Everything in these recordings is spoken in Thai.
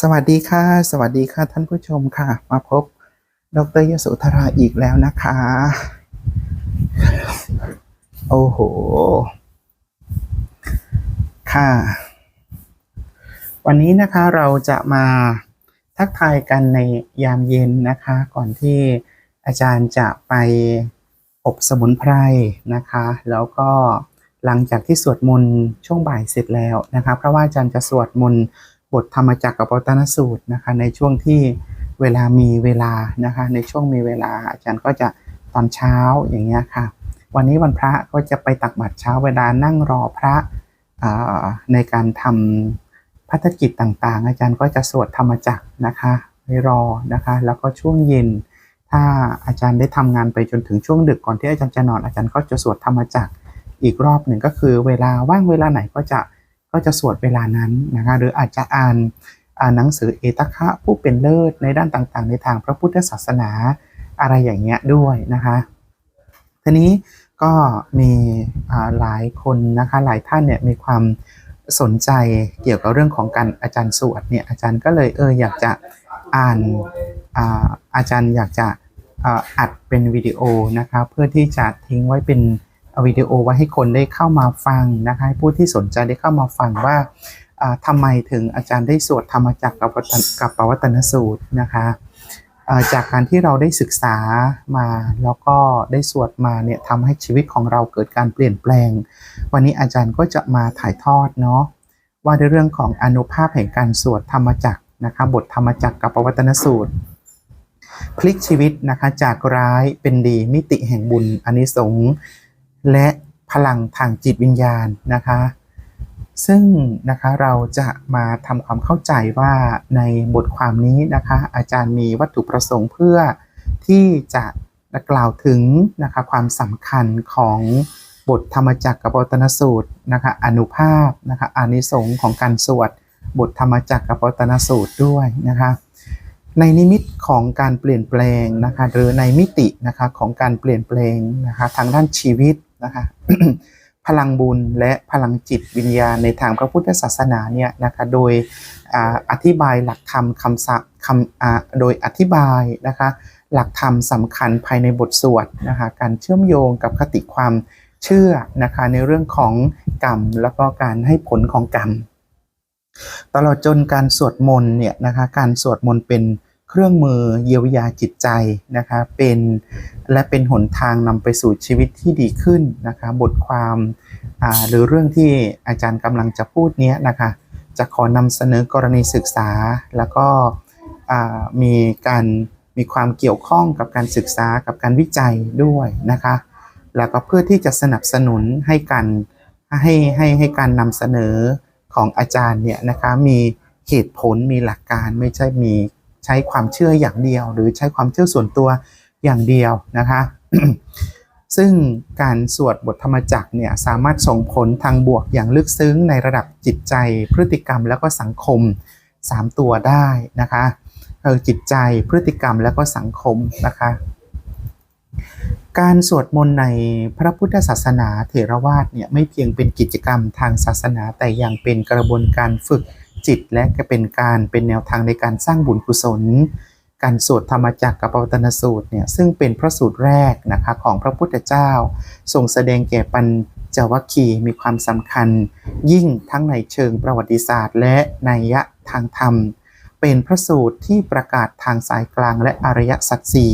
สวัสดีค่ะ สวัสดีค่ะท่านผู้ชมค่ะ มาพบดรยโสธราอีกแล้วนะคะ โอ้โห ค่ะ วันนี้นะคะเราจะมาทักทายกันในยามเย็นนะคะ ก่อนที่อาจารย์จะไปอบสมุนไพรนะคะ แล้วก็หลังจากที่สวดมนต์ช่วงบ่ายเสร็จแล้วนะคะ เพราะว่าอาจารย์จะสวดมนต์ บทธรรมจักรกับปตนสูตรนะคะในช่วงที่เวลามีเวลานะคะในช่วงมีเวลาอาจารย์ก็จะตอนเช้าอย่างเงี้ยค่ะ วันนี้วันพระก็จะไปตักบาตรเช้าเวลานั่งรอพระในการทำพัฒกิจต่างๆ อาจารย์ก็จะสวดธรรมจักรนะคะไวรอนะคะแล้วก็ช่วงเย็น ถ้าอาจารย์ได้ทำงานไปจนถึงช่วงดึกก่อนที่อาจารย์จะนอนอาจารย์ก็จะสวดธรรมจักรอีกรอบหนึ่งก็คือเวลาว่างเวลาไหนก็จะ ก็จะสวดเวลานั้นนะคะหรืออาจจะอ่านอ่านหนังสือเอตคะผู้เป็นเลิศในด้านต่างๆ ในทางพระพุทธศาสนาอะไรอย่างเงี้ยด้วยนะคะทีนี้ก็มีหลายคนนะคะหลายท่านเนี่ยมีความสนใจเกี่ยวกับเรื่องของการอาจารย์สวดเนี่ยอาจารย์ก็เลยเอออยากจะอ่านอาอาจารย์อยากจะอัดเป็นวิดีโอนะคะเพื่อที่จะทิ้งไว้เป็น วิดีโอไว้ให้คนได้เข้ามาฟังนะคะผู้ที่สนใจได้เข้ามาฟังว่าอ่าทำไมถึงอาจารย์ได้สวดธรรมจักรกับปวัตตตนสูตรนะคะจากการที่เราได้ศึกษามาแล้วก็ได้สวดมาเนี่ยทำให้ชีวิตของเราเกิดการเปลี่ยนแปลง วันนี้อาจารย์ก็จะมาถ่ายทอดเนาะว่าในเรื่องของอนุภาพแห่งการสวดธรรมจักรนะคะบทธรรมจักรกับปวัตตนสูตร พลิกชีวิตนะคะจากร้ายเป็นดีมิติแห่งบุญอานิสงส์ และพลังทางจิตวิญญาณนะคะ ซึ่งนะคะเราจะมาทำความเข้าใจว่าในบทความนี้นะคะ อาจารย์มีวัตถุประสงค์เพื่อที่จะกล่าวถึงนะคะความสำคัญของบทธรรมจักรกับปวัตนสูตรนะคะอนุภาพนะคะอานิสงส์ของการสวดบทธรรมจักรกับปวัตนสูตรด้วยนะคะในนิมิตของการเปลี่ยนแปลงนะคะหรือในมิตินะคะของการเปลี่ยนแปลงนะคะทางด้านชีวิต นะคะ พลังบุญและพลังจิตวิญญาณในทางพระพุทธศาสนาเนี่ยนะคะโดยออธิบายหลักธรรมคำศัพคำอ่าโดยอธิบายนะคะหลักธรรมสำคัญภายในบทสวดนะคะการเชื่อมโยงกับคติความเชื่อนะคะในเรื่องของกรรมแล้วก็การให้ผลของกรรม ตลอดจนการสวดมนต์เนี่ยนะคะการสวดมนต์เป็น เครื่องมือเยียวยาจิตใจนะคะเป็นและเป็นหนทางนำไปสู่ชีวิตที่ดีขึ้นนะคะบทความหรือเรื่องที่อาจารย์กำลังจะพูดเนี้ยนะคะจะขอนำเสนอกรณีศึกษา แล้วก็มีการมีความเกี่ยวข้องกับการศึกษากับการวิจัยด้วยนะคะแล้วก็เพื่อที่จะสนับสนุนให้การให้ให้ให้การนำเสนอของอาจารย์เนี่ยนะคะมีเหตุผลมีหลักการไม่ใช่มี ใช้ความเชื่ออย่างเดียว หรือใช้ความเชื่อส่วนตัวอย่างเดียวนะคะ ซึ่งการสวดบทธรรมจักรเนี่ยสามารถส่งผลทางบวกอย่างลึกซึ้งในระดับจิตใจ พฤติกรรมแล้วก็สังคม 3 ตัวได้นะคะเออจิตใจพฤติกรรมแล้วก็สังคมนะคะการสวดมนต์ในพระพุทธศาสนาเถรวาทเนี่ยไม่เพียงเป็นกิจกรรมทางศาสนาแต่ยังเป็นกระบวนการฝึก จิต และก็เป็นการเป็นแนวทางในการสร้างบุญกุศล การสวดธรรมจักรกับปวัตนสูตรเนี่ยซึ่งเป็นพระสูตรแรกนะคะของพระพุทธเจ้าทรงแสดงแก่ปัญจวัคคีย์มีความสำคัญ ยิ่งทั้งในเชิงประวัติศาสตร์ และนัยยะทางธรรม เป็นพระสูตรที่ประกาศทางสายกลางและอริยสัจสี่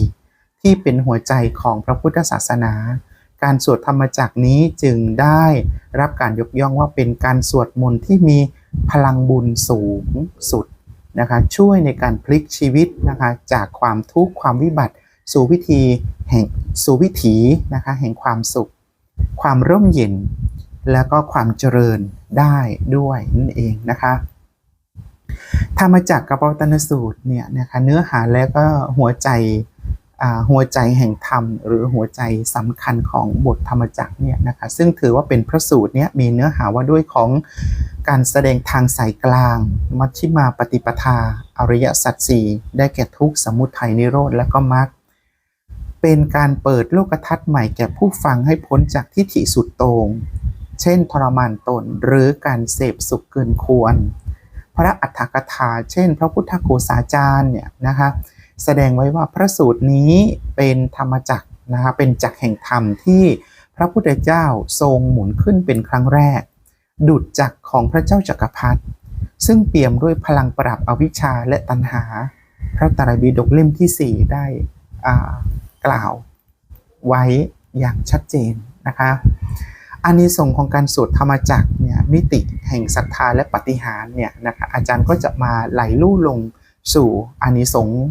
ที่เป็นหัวใจของพระพุทธศาสนา การสวดธรรมจักรนี้จึงได้รับการยกย่องว่าเป็นการสวดมนต์ที่มี พลังบุญสูงสุดนะคะช่วยในการพลิกชีวิตนะคะจากความทุกข์ความวิบัติ สู่วิธีแห่งสู่วิถีนะคะแห่งความสุข ความร่มเย็น แล้วก็ความเจริญได้ด้วยนั่นเองนะคะธรรมจักรกับปวัตนสูตรเนี่ยนะคะเนื้อหาแล้วก็หัวใจ หัวใจแห่งธรรม หรือหัวใจสำคัญของบทธรรมจักรเนี่ยนะคะซึ่งถือว่าเป็นพระสูตรเนี่ยมีเนื้อหาว่าด้วยของการแสดงทางสายกลาง มัชฌิมาปฏิปทา อริยสัจสี่ได้แก่ทุกสมุทัยนิโรธและก็มรรคเป็นการเปิดโลกทัศน์ใหม่แก่ผู้ฟังให้พ้นจากทิฏฐิสุดโตง่งเช่น ทรมานตนหรือการเสพสุขเกินควรพพระอัฏฐกถา เช่น พระพุทธโฆษาจารย์เนี่ยนะคะ แสดงไว้ว่าพระสูตรนี้เป็นธรรมจักรนะคะเป็นจักรแห่งธรรมที่พระพุทธเจ้าทรงหมุนขึ้นเป็นครั้งแรก ดุจจักรของพระเจ้าจักรพรรดิซึ่งเปี่ยมด้วยพลังปราบอวิชชาและตัณหา พระตรปิฎกเล่มที่ 4 ได้กล่าวไว้อย่างชัดเจนนะคะอานิสงส์ของการสวดธรรมจักรเนี่ยมิติแห่งศรัทธาและปฏิหารเนี่ยนะคะอาจารย์ก็จะมาไหลลู่ลงสู่อานิสงส์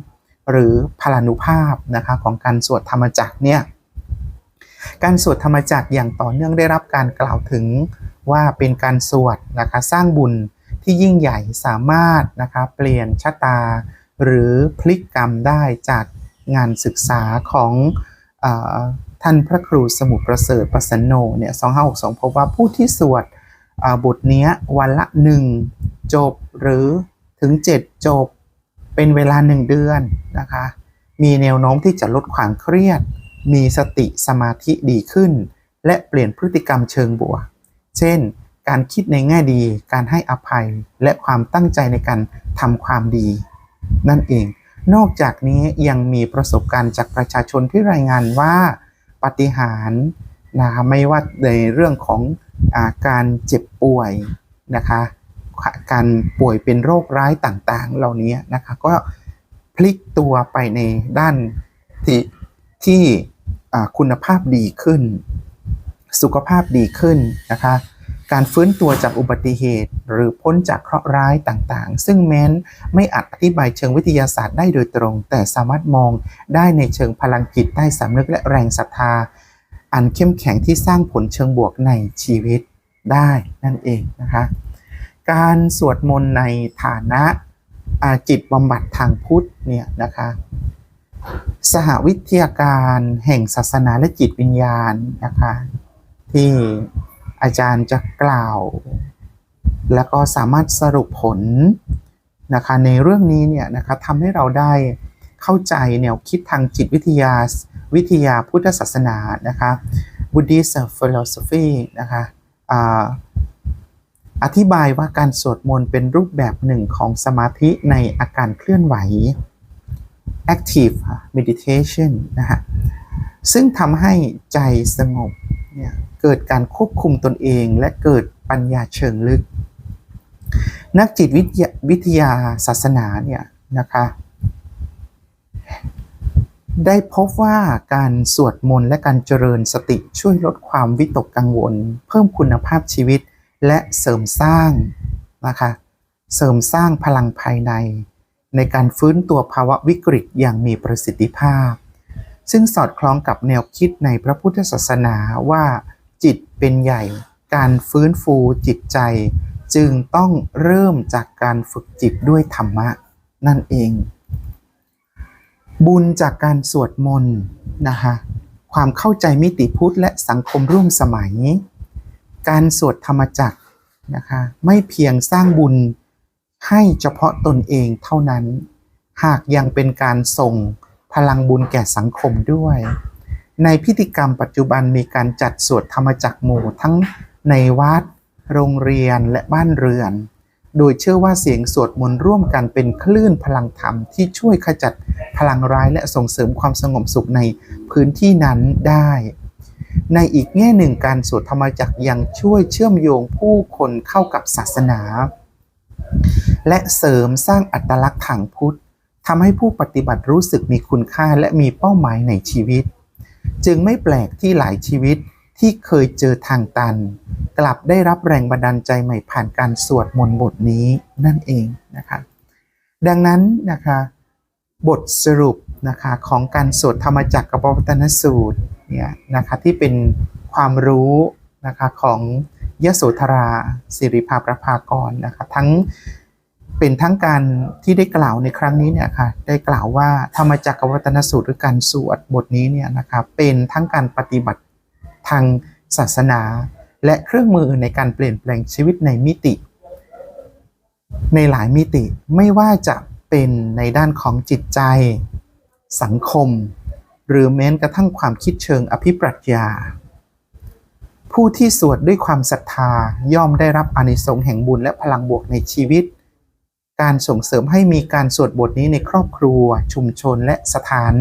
หรือพลานุภาพนะคะของการสวดธรรมจักรเนี่ยการสวดธรรมจักรอย่างต่อเนื่องได้รับการกล่าวถึงว่าเป็นการสวดนะคะสร้างบุญที่ยิ่งใหญ่สามารถนะคะเปลี่ยนชะตา หรือพลิกกรรมได้จากงานศึกษาของอท่านพระครูสมุประเสริฐประสันโนเนี่ย2562พบว่าผู้ที่สวดบทนี้วันละหนึ่งจบหรือถึง 7 จบ เป็นเวลา 1 เดือนนะคะ มีแนวโน้มที่จะลดความเครียด มีสติสมาธิดีขึ้น และเปลี่ยนพฤติกรรมเชิงบวก เช่น การคิดในแง่ดี การให้อภัย และความตั้งใจในการทำความดี นั่นเอง นอกจากนี้ยังมีประสบการณ์จากประชาชนที่รายงานว่าปฏิหารนะคะไม่ว่าในเรื่องของอาการเจ็บป่วยนะคะ การป่วยเป็นโรคร้ายต่างๆ เหล่านี้นะคะก็พลิกตัวไปในด้านที่ที่คุณภาพดีขึ้น สุขภาพดีขึ้นนะคะการฟื้นตัวจากอุบัติเหตุ หรือพ้นจากเคราะห์ร้ายต่างๆ ซึ่งแม้นไม่อาจอธิบายเชิงวิทยาศาสตร์ได้โดยตรง แต่สามารถมองได้ในเชิงพลังจิตใต้สำนึกและแรงศรัทธา อันเข้มแข็งที่สร้างผลเชิงบวกในชีวิตได้นั่นเองนะคะ การสวดมนต์ในฐานะาจิตบำบัดทางพุทธเนี่ยนะคะสหวิทยาการแห่งศาสนาและจิตวิญญาณนะคะที่อาจารย์จะกล่าว แล้วก็สามารถสรุปผลนะคะในเรื่องนี้เนี่ยนะคะทำให้เราได้เข้าใจแนวคิดทางจิตวิทยาวิทยาพุทธศาสนานะคะ Buddhist philosophy นะคะ อธิบายว่าการสวดมนต์เป็นรูปแบบหนึ่งของสมาธิในอาการเคลื่อนไหว active meditation นะฮะ ซึ่งทำให้ใจสงบเนี่ยเกิดการควบคุมตนเองและเกิดปัญญาเชิงลึก นักจิตวิทยาวิทยาศาสนาเนี่ยนะคะได้พบว่าการสวดมนต์และการเจริญสติช่วยลดความวิตกกังวล เพิ่มคุณภาพชีวิต และเสริมสร้างนะคะเสริมสร้างพลังภายใน ในการฟื้นตัวภาวะวิกฤตอย่างมีประสิทธิภาพ ซึ่งสอดคล้องกับแนวคิดในพระพุทธศาสนาว่า จิตเป็นใหญ่ การฟื้นฟูจิตใจ จึงต้องเริ่มจากการฝึกจิตด้วยธรรมะ นั่นเอง บุญจากการสวดมนต์นะคะความเข้าใจมิติพุทธและสังคมร่วมสมัย การสวดธรรมจักรนะคะไม่เพียงสร้างบุญให้เฉพาะตนเองเท่านั้น หากยังเป็นการส่งพลังบุญแก่สังคมด้วย ในพิธีกรรมปัจจุบันมีการจัดสวดธรรมจักรหมู่ทั้งในวัด โรงเรียนและบ้านเรือน โดยเชื่อว่าเสียงสวดมนต์ร่วมกันเป็นคลื่นพลังธรรมที่ช่วยขจัดพลังร้ายและส่งเสริมความสงบสุขในพื้นที่นั้นได้ ในอีกแง่หนึ่งการสวดธรรมจักรยังช่วยเชื่อมโยงผู้คนเข้ากับศาสนา และเสริมสร้างอัตลักษณ์ทางพุทธทำให้ผู้ปฏิบัติรู้สึกมีคุณค่าและมีเป้าหมายในชีวิต จึงไม่แปลกที่หลายชีวิตที่เคยเจอทางตัน กลับได้รับแรงบันดาลใจใหม่ผ่านการสวดมนต์บทนี้นั่นเองนะคะดังนั้นนะคะบทสรุป นะคะของการสวดธรรมจักรกับปวัตนสูตรเนี่ยนะคะที่เป็นความรู้นะคะของยโสธราสิริภาประภากรนะคะทั้งเป็นทั้งการที่ได้กล่าวในครั้งนี้เนี่ยค่ะได้กล่าวว่าธรรมจักรกับวัตนสูตรหรือการสวดบทนี้เนี่ยนะคะเป็นทั้งการปฏิบัติทางศาสนา และเครื่องมือในการเปลี่ยนแปลงชีวิตในมิติ ในหลายมิติไม่ว่าจะเป็นในด้านของจิตใจ สังคม หรือแม้กระทั่งความคิดเชิงอภิปรัชญา ผู้ที่สวดด้วยความศรัทธาย่อมได้รับอานิสงส์แห่งบุญและพลังบวกในชีวิต การส่งเสริมให้มีการสวดบทนี้ในครอบครัว ชุมชนและสถาน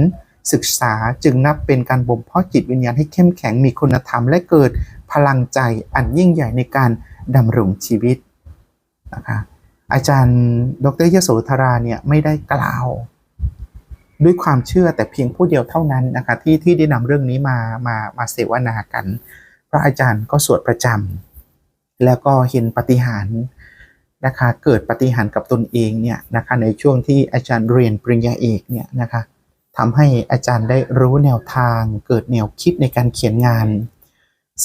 ศึกษาจึงนับเป็นการบ่มเพาะจิตวิญญาณให้เข้มแข็งมีคุณธรรมและเกิดพลังใจอันยิ่งใหญ่ในการดำรงชีวิตนะคะอาจารย์ ดรยโสธราเนี่ยไม่ได้กล่าว ด้วยความเชื่อแต่เพียงผู้เดียวเท่านั้นนะคะที่ที่ได้นำเรื่องนี้มามามาเสวนากัน พระอาจารย์ก็สวดประจำแล้วก็เห็นปฏิหารนะคะเกิดปฏิหารกับตนเองเนี่ยนะคะในช่วงที่อาจารย์เรียนปริญญาเอกเนี่ยนะคะทำให้อาจารย์ได้รู้แนวทาง เกิดแนวคิดในการเขียนงาน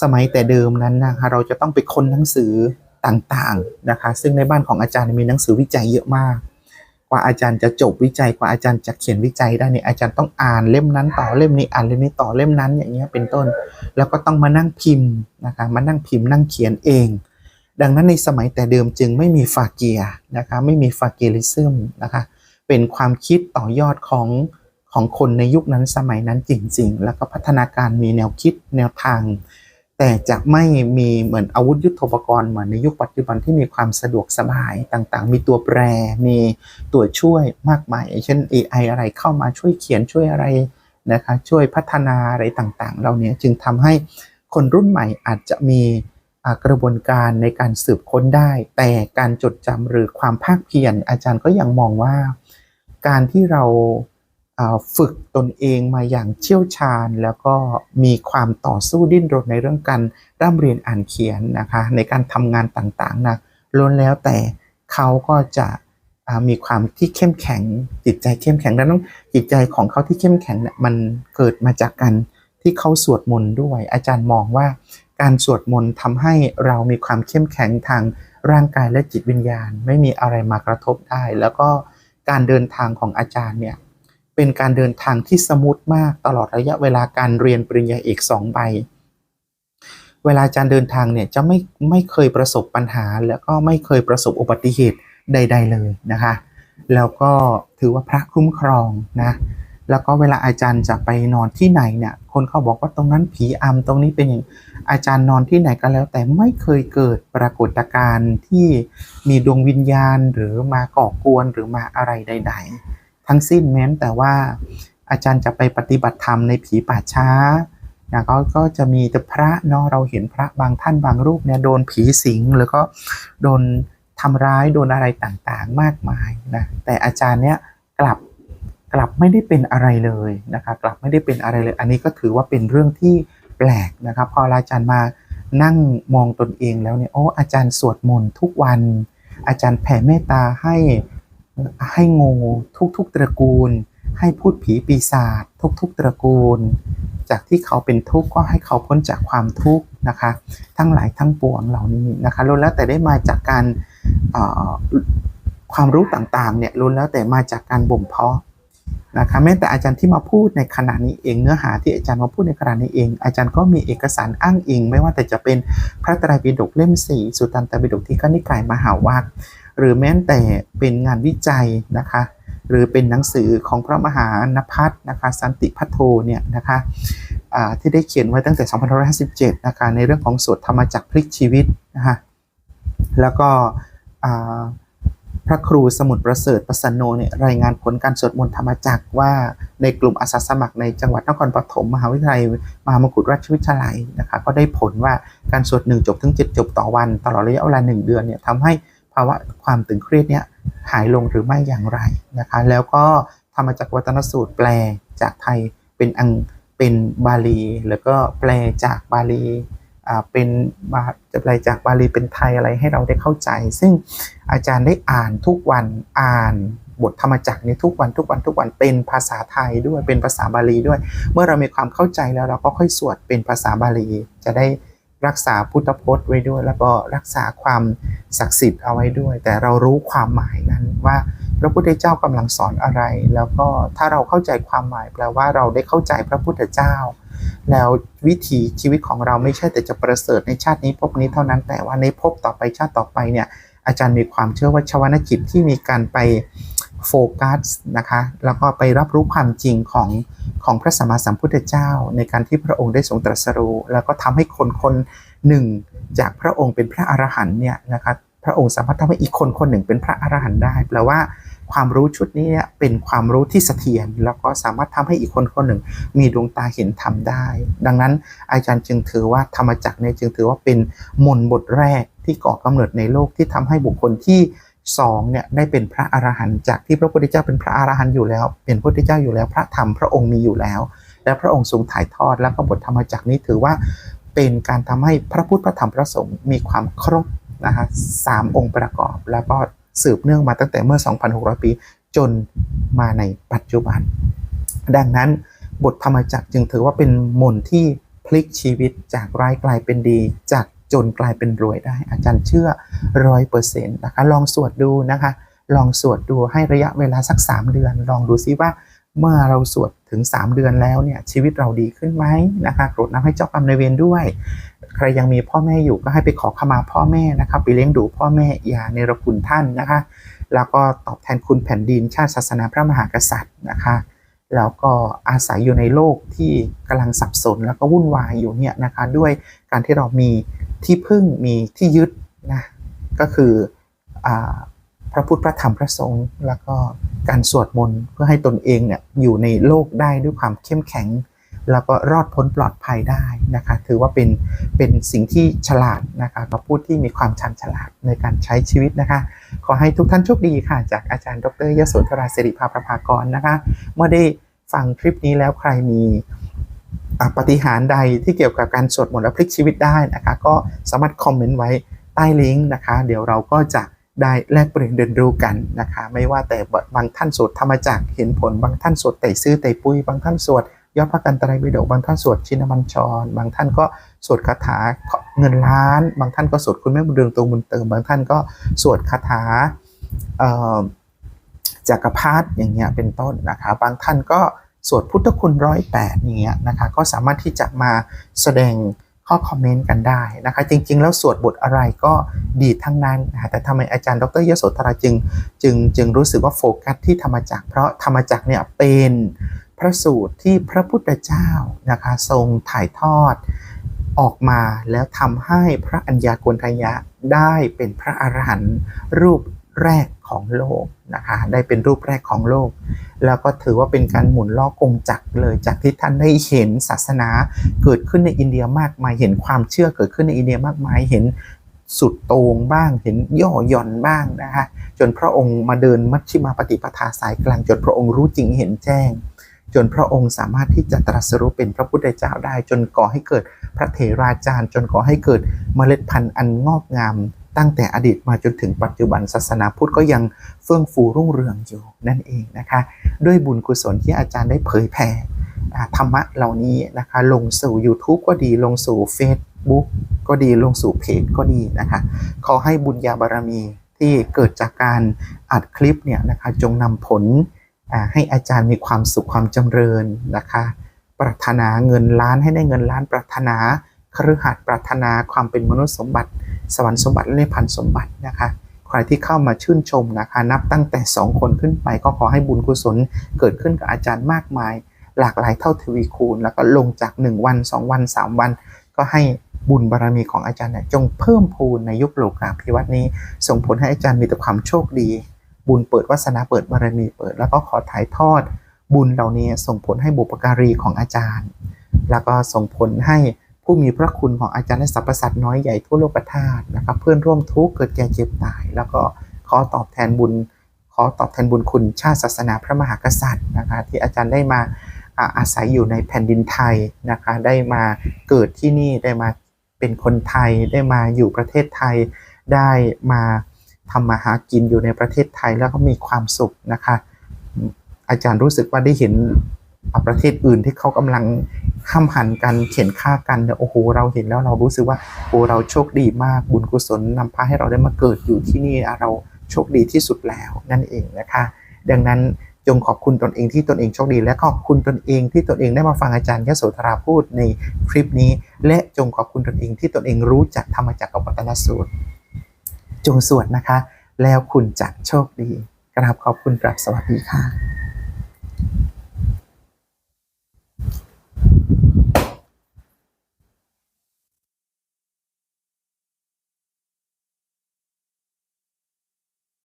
สมัยแต่เดิมนั้นนะคะเราจะต้องไปค้นหนังสือต่างๆนะคะซึ่งในบ้านของอาจารย์มีหนังสือวิจัยเยอะมาก กว่าอาจารย์จะจบวิจัยกว่าอาจารย์จะเขียนวิจัยได้เนี่ยอาจารย์ต้องอ่านเล่มนั้นต่อเล่มนี้อ่านเล่มนี้ต่อเล่มนั้นอย่างเงี้ยเป็นต้น แล้วก็ต้องมานั่งพิมพ์นะคะมานั่งพิมพ์นั่งเขียนเอง ดังนั้นในสมัยแต่เดิมจึงไม่มีฟาเกียนะคะไม่มีฟาเกียริซึมนะคะเป็นความคิดต่อยอดของของคนในยุคนั้นสมัยนั้นจริง ๆ แล้วก็พัฒนาการมีแนวคิดแนวทาง แต่จะไม่มีเหมือนอาวุธยุทโธปกรณ์เหมือนในยุคปัจจุบันที่มีความสะดวกสบายต่างๆ มีตัวแปร มีตัวช่วยมากมายเช่น AI อะไรเข้ามาช่วยเขียนช่วยอะไรนะคะช่วยพัฒนาอะไรต่างๆ เราเนี่ยจึงทำให้คนรุ่นใหม่อาจจะมีกระบวนการในการสืบค้นได้ แต่การจดจำหรือความภาคเพียรอาจารย์ก็ยังมองว่า การที่เรา ฝึกตนเองมาอย่างเชี่ยวชาญ แล้วก็มีความต่อสู้ดิ้นรนในเรื่องการร่ำเรียนอ่านเขียนนะคะในการทำงานต่างๆนะล้วนแล้วแต่เขาก็จะมีความที่เข้มแข็งจิตใจเข้มแข็งดังนั้นจิตใจของเขาที่เข้มแข็งเนี่ยมันเกิดมาจากการที่เขาสวดมนต์ด้วย อาจารย์มองว่าการสวดมนต์ทำให้เรามีความเข้มแข็งทางร่างกายและจิตวิญญาณ ไม่มีอะไรมากระทบได้ แล้วก็การเดินทางของอาจารย์เนี่ย เป็นการเดินทางที่สมูทมากตลอดระยะเวลาการเรียนปริญญาเอกสองใบ เวลาอาจารย์เดินทางเนี่ยจะไม่ไม่เคยประสบปัญหา แล้วก็ไม่เคยประสบอุบัติเหตุใด ๆ เลยนะคะ แล้วก็ถือว่าพระคุ้มครองนะแล้วก็เวลาอาจารย์จะไปนอนที่ไหนเนี่ย คนเขาบอกว่าตรงนั้นผีอำตรงนี้เป็นอย่างอาจารย์นอนที่ไหนก็แล้ว แต่ไม่เคยเกิดปรากฏการณ์ที่มีดวงวิญญาณหรือมาก่อกวนหรือมาอะไรใด ๆ ทั้งสิ้นแม้แต่ว่าอาจารย์จะไปปฏิบัติธรรมในผีป่าช้านะก็ก็จะมีแต่พระเนาะเราเห็นพระบางท่านบางรูปเนี่ยโดนผีสิงหรือก็โดนทำร้ายโดนอะไรต่างๆมากมายนะแต่อาจารย์เนี่ยกลับกลับไม่ได้เป็นอะไรเลยนะคะกลับไม่ได้เป็นอะไรเลย อันนี้ก็ถือว่าเป็นเรื่องที่แปลกนะครับพออาจารย์มานั่งมองตนเองแล้วเนี่ยโอ้อาจารย์สวดมนต์ทุกวัน อาจารย์แผ่เมตตาให้ ให้งูทุกๆตระกูล ให้พูดผีปีศาจทุกๆตระกูล จากที่เขาเป็นทุกข์ก็ให้เขาพ้นจากความทุกข์นะคะ ทั้งหลายทั้งปวงเหล่านี้นะคะล้วนแล้วแต่ได้มาจากการความรู้ต่างๆเนี่ยล้วนแล้วแต่มาจากการบ่มเพาะนะคะแม้แต่อาจารย์ที่มาพูดในขณะนี้เองเนื้อหาที่อาจารย์มาพูดในขณะนี้เอง อาจารย์ก็มีเอกสารอ้างอิง ไม่ว่าแต่จะเป็นพระไตรปิฎกเล่มสี่สุตตันตปิฎกที่กนิกายมหาวัค หรือแม้แต่เป็นงานวิจัยนะคะหรือเป็นหนังสือของพระมหานภัสนะคะสันติพัทโทเนี่ยนะคะที่ได้เขียนไว้ตั้งแต่ 2557 นะคะในเรื่องของสวดธรรมจักพลิกชีวิตนะคะแล้วก็พระครูสมุทรประเสริฐประสันโนเนี่ยรายงานผลการสวดมนต์ธรรมจักว่าในกลุ่มอาสาสมัครในจังหวัดนครปฐมมหาวิทยาลัย มหามกุฏราชวิทยาลัยนะคะก็ได้ผลว่าการสวด1จบถึง 7 จบต่อวัน ตลอดระยะเวลา 1 เดือนเนี่ยทำให้าวะความตึงเครียดเนี่ยหายลงหรือไม่อย่างไรนะคะ แล้วก็ธรรมจักรวัตนสูตรแปลจากไทยเป็นอังเป็นบาลี แล้วก็แปลจากบาลีอ่าเป็นบาจะแปลจากบาลีเป็นไทยอะไรให้เราได้เข้าใจ ซึ่งอาจารย์ได้อ่านทุกวันอ่านบทธรรมจักรนี้ทุกวันทุกวันทุกวันเป็นภาษาไทยด้วยเป็นภาษาบาลีด้วย เมื่อเรามีความเข้าใจแล้วเราก็ค่อยสวดเป็นภาษาบาลีจะได้ รักษาพุทธพจน์ไว้ด้วย แล้วก็รักษาความศักดิ์สิทธิ์เอาไว้ด้วย แต่เรารู้ความหมายนั้นว่าพระพุทธเจ้ากำลังสอนอะไร แล้วก็ถ้าเราเข้าใจความหมายแปลว่าเราได้เข้าใจพระพุทธเจ้า แล้ววิถีชีวิตของเราไม่ใช่แต่จะประเสริฐในชาตินี้ภพนี้เท่านั้นแต่ว่าในภพต่อไปชาติต่อไปเนี่ยอาจารย์มีความเชื่อว่าชวนาจิตที่มีการไป โฟกัสนะคะแล้วก็ไปรับรู้ความจริงของของพระสัมมาสัมพุทธเจ้า ในการที่พระองค์ได้ทรงตรัสรู้แล้วก็ทำให้คนคนหนึ่งจากพระองค์เป็นพระอรหันต์เนี่ยนะคะพระองค์สามารถทำให้อีกคนคนหนึ่งเป็นพระอรหันต์ได้แปลว่าความรู้ชุดนี้เนี่ยเป็นความรู้ที่เสถียรแล้วก็สามารถทำให้อีกคนคนหนึ่ง มีดวงตาเห็นธรรมได้ ดังนั้นอาจารย์จึงถือว่าธรรมจักรเนี่ยจึงถือว่าเป็นมนบทแรกที่ก่อกำเนิดในโลกที่ทำให้บุคคลที่ สองเนี่ยได้เป็นพระอรหันต์จากที่พระพุทธเจ้าเป็นพระอรหันต์อยู่แล้ว เป็นพระพุทธเจ้าอยู่แล้ว พระธรรมพระองค์มีอยู่แล้ว และพระองค์ทรงถ่ายทอดแล้วก็บทธรรมจักรนี้ถือว่าเป็นการทำให้พระพุทธพระธรรมพระสงฆ์มีความครบนะฮะสามองค์ประกอบ แล้วก็สืบเนื่องมาตั้งแต่เมื่อ 2,600 ปีจนมาในปัจจุบัน ดังนั้นบทธรรมจักรจึงถือว่าเป็นมนต์ที่พลิกชีวิตจากร้ายกลายเป็นดี จาก จนกลายเป็นรวยได้ อาจารย์เชื่อร้อยเปอร์เซ็นต์นะคะลองสวดดูนะคะ ลองสวดดูให้ระยะเวลาสัก 3 เดือน ลองดูซิว่าเมื่อเราสวดถึง 3 เดือนแล้วเนี่ยชีวิตเราดีขึ้นไหมนะคะกรดน้ำให้เจ้ากรรมนายเวรด้วย ใครยังมีพ่อแม่อยู่ก็ให้ไปขอขมาพ่อแม่นะคะไปเลี้ยงดูพ่อแม่อย่าในรคุณท่านนะคะ แล้วก็ตอบแทนคุณแผ่นดินชาติศาสนาพระมหากษัตริย์นะคะแล้วก็อาศัยอยู่ในโลกที่กำลังสับสนแล้วก็วุ่นวายอยู่เนี่ยนะคะด้วยการที่เรามี ที่พึ่งมีที่ยึดนะก็คืออพระพุทธพระธรรมพระสงฆ์แล้วก็การสวดมนต์เพื่อให้ตนเองเนี่ยอยู่ในโลกได้ด้วยความเข้มแข็ง แล้วก็รอดพ้นปลอดภัยได้นะคะถือว่าเป็นเป็นสิ่งที่ฉลาดนะคะมาพูดที่มีความชันฉลาดในการใช้ชีวิตนะคะ ขอให้ทุกท่านโชคดีค่ะ จากอาจารย์ ดรยโสธราสิริภาประภากรนะคะ เมื่อได้ฟังคลิปนี้แล้วใครมี ปฏิหารใดที่เกี่ยวกับการสวดมนต์และพลิกชีวิตได้นะคะก็สามารถคอมเมนต์ไว้ใต้ลิงก์นะคะ เดี๋ยวเราก็จะได้แลกเปลี่ยนเรียนรู้กันนะคะ ไม่ว่าแต่บางท่านสวดธรรมจักเห็นผลบางท่านสวดไต่ซื้อไต่ปุ้ยบางท่านสวดยอดพระกันตรัยวิโดกบางท่านสวดชินมัญชร บางท่านก็สวดคาถาเงินล้าน บางท่านก็สวดคุณแม่บุญเรืองตัวบุญเติม บางท่านก็สวดคาถาจักรพรรดิอย่างเงี้ยเป็นต้นนะคะ บางท่านก็ สวดพุทธคุณร้อยแปดอย่างเงี้ยนะคะก็สามารถที่จะมาแสดงข้อคอมเมนต์กันได้นะคะจริง ๆ แล้วสวดบทอะไรก็ดีทั้งนั้นนะคะแต่ทำไมอาจารย์ดรยโสธราจึงจึงจึงรู้สึกว่าโฟกัสที่ธรรมจักรเพราะธรรมจักรเนี่ยเป็นพระสูตรที่พระพุทธเจ้านะคะทรงถ่ายทอดออกมาแล้วทำให้พระอัญญาโกณทัญะได้เป็นพระอรหันต์รูปแรกของโลกนะคะได้เป็นรูปแรกของโลก แล้วก็ถือว่าเป็นการหมุนล้อกงจักรเลย จากที่ท่านได้เห็นศาสนาเกิดขึ้นในอินเดียมากมายเห็นความเชื่อเกิดขึ้นในอินเดียมากมายเห็นสุดโต่งบ้างเห็นย่อหย่อนบ้างนะคะจนพระองค์มาเดินมัชชิมาปฏิปทาสายกลางจนพระองค์รู้จริงเห็นแจ้ง จนพระองค์สามารถที่จะตรัสรู้เป็นพระพุทธเจ้าได้ จนก่อให้เกิดพระเถราจารย์ จนก่อให้เกิดเมล็ดพันธุ์อันงอกงาม ตั้งแต่อดีตมาจนถึงปัจจุบันศาสนาพุทธก็ยังเฟื่องฟูรุ่งเรืองอยู่นั่นเองนะคะ ด้วยบุญกุศลที่อาจารย์ได้เผยแผ่ธรรมะเหล่านี้นะคะ ลงสู่ YouTube ก็ดีลงสู่ Facebook ก็ดีลงสู่เพจก็ดีนะคะ ขอให้บุญญาบารมีที่เกิดจากการอัดคลิปเนี่ยนะคะจงนำผลให้อาจารย์มีความสุขความจำเริญนะคะ ปรารถนาเงินล้านให้ได้เงินล้านปรารถนาคฤหัสถ์ปรารถนาความเป็นมนุษย์สมบัติ สวรรค์สมบัติและนิพพานสมบัตินะคะ ใครที่เข้ามาชื่นชมนะคะ นับตั้งแต่ 2 คนขึ้นไป ก็ขอให้บุญกุศลเกิดขึ้นกับอาจารย์มากมาย หลากหลายเท่าทวีคูณ แล้วก็ลงจาก 1 วัน 2 วัน 3 วัน ก็ให้บุญบารมีของอาจารย์เนี่ยจงเพิ่มพูนในยุคโลกาภิวัตน์นี้ ส่งผลให้อาจารย์มีแต่ความโชคดี บุญเปิดวาสนาเปิดบารมีเปิด แล้วก็ขอถ่ายทอด บุญเหล่านี้ส่งผลให้บุปการีของอาจารย์ แล้วก็ส่งผลให้ ผู้มีพระคุณของอาจารย์และสรรพสัตว์น้อยใหญ่ทั่วโลกธาตุนะครับ เพื่อนร่วมทุกข์เกิดแก่เจ็บตาย แล้วก็ขอตอบแทนบุญ ขอตอบแทนบุญคุณชาติศาสนาพระมหากษัตริย์นะคะที่อาจารย์ได้มาอาอาศัยอยู่ในแผ่นดินไทยนะคะได้มาเกิดที่นี่ได้มาเป็นคนไทยได้มาอยู่ประเทศไทย ได้มาทำมาหากินอยู่ในประเทศไทยแล้วก็มีความสุขนะคะ อาจารย์รู้สึกว่าได้เห็น ประเทศอื่นที่เขากำลังข้ามหันกันเข็นฆ่ากันเนี่ยโอ้โหเราเห็นแล้วเรารู้สึกว่าโอ้เราโชคดีมากบุญกุศลนำพาให้เราได้มาเกิดอยู่ที่นี่เราโชคดีที่สุดแล้วนั่นเองนะคะ ดังนั้นจงขอบคุณตนเองที่ตนเองโชคดี และขอบคุณตนเองที่ตนเองได้มาฟังอาจารย์ยโสธราพูดในคลิปนี้ และจงขอบคุณตนเองที่ตนเองรู้จักธรรมจักรกับปัตนสูตร จงสวดนะคะ แล้วคุณจะโชคดีกราบขอบคุณกราบสวัสดีค่ะ